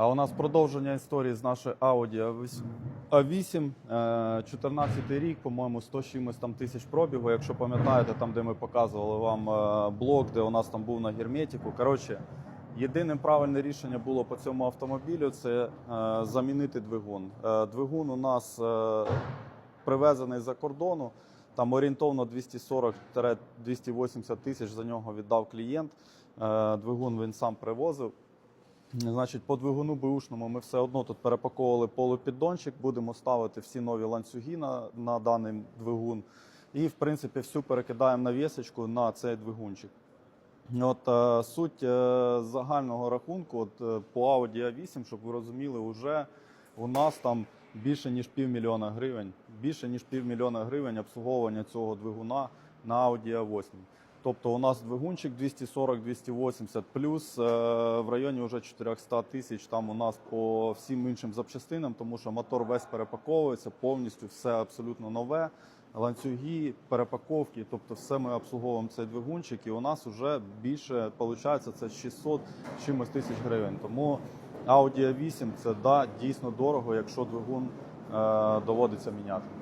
А у нас продовження історії з нашої Audi A8, е, 14 рік, по-моєму, 100 чимось там тисяч пробігу. Якщо пам'ятаєте, там, де ми показували вам е, блок, де у нас там був на герметику. Коротше, єдиним правильне рішення було по цьому автомобілю це е, замінити двигун. Е, Двигун у нас е, привезений за кордону. Там орієнтовно 240-280 тисяч за нього віддав клієнт. Е, Двигун він сам привозив. Значить, по двигуну бушному ми все одно тут перепаковували полупіддончик, будемо ставити всі нові ланцюги на, на даний двигун. І, в принципі, всю перекидаємо на вісочку на цей двигунчик. От е, суть е, загального рахунку, от, е, по Audi A8, щоб ви розуміли, вже у нас там більше ніж півмільйона гривень. Більше ніж півмільйона гривень обслуговування цього двигуна на Audi A8. Тобто у нас двигунчик 240-280 плюс е, в районі вже 400 тисяч. Там у нас по всім іншим запчастинам, тому що мотор весь перепаковується повністю, все абсолютно нове. Ланцюги, перепаковки, тобто все ми обслуговуємо цей двигунчик, і у нас вже більше виходить це 600 чимось тисяч гривень. Тому Audi A8 це да, дійсно дорого, якщо двигун е, доводиться міняти.